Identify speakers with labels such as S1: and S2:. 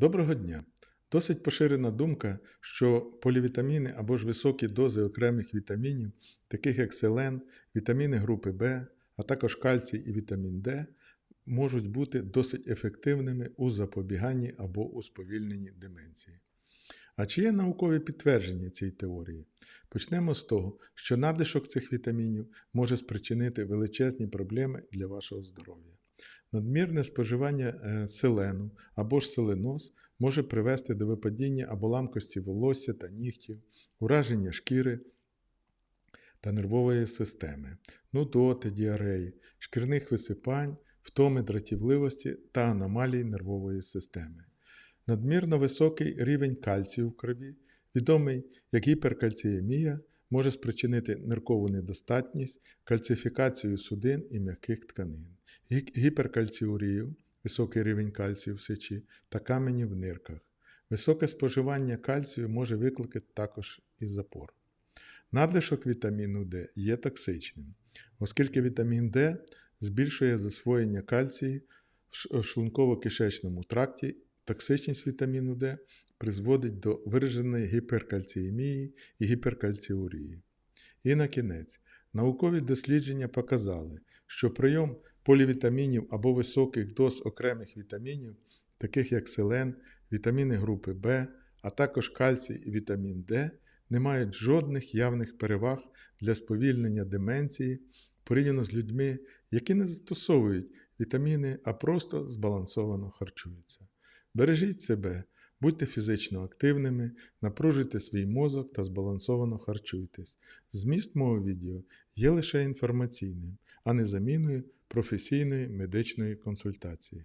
S1: Доброго дня! Досить поширена думка, що полівітаміни або ж високі дози окремих вітамінів, таких як селен, вітаміни групи В, а також кальцій і вітамін Д, можуть бути досить ефективними у запобіганні або у сповільненні деменції. А чи є наукові підтвердження цієї теорії? Почнемо з того, що надлишок цих вітамінів може спричинити величезні проблеми для вашого здоров'я. Надмірне споживання е, селену або ж селеноз може привести до випадіння або ламкості волосся та нігтів, ураження шкіри та нервової системи, нудоти, діареї, шкірних висипань, втоми дратівливості та аномалій нервової системи. Надмірно високий рівень кальцію в крові, відомий як гіперкальціємія, може спричинити ниркову недостатність, кальцифікацію судин і м'яких тканин, гіперкальціурію, високий рівень кальцію в сечі та камені в нирках. Високе споживання кальцію може викликати також і запор. Надлишок вітаміну Д є токсичним, оскільки вітамін Д збільшує засвоєння кальцію в шлунково-кишечному тракті, токсичність вітаміну Д призводить до вираженої гіперкальціємії і гіперкальціурії. І на кінець, наукові дослідження показали, що прийом полівітамінів або високих доз окремих вітамінів, таких як селен, вітаміни групи В, а також кальцій і вітамін Д, не мають жодних явних переваг для сповільнення деменції порівняно з людьми, які не застосовують вітаміни, а просто збалансовано харчуються. Бережіть себе, будьте фізично активними, напружуйте свій мозок та збалансовано харчуйтесь. Зміст мого відео є лише інформаційним, а не заміною професійної медичної консультації.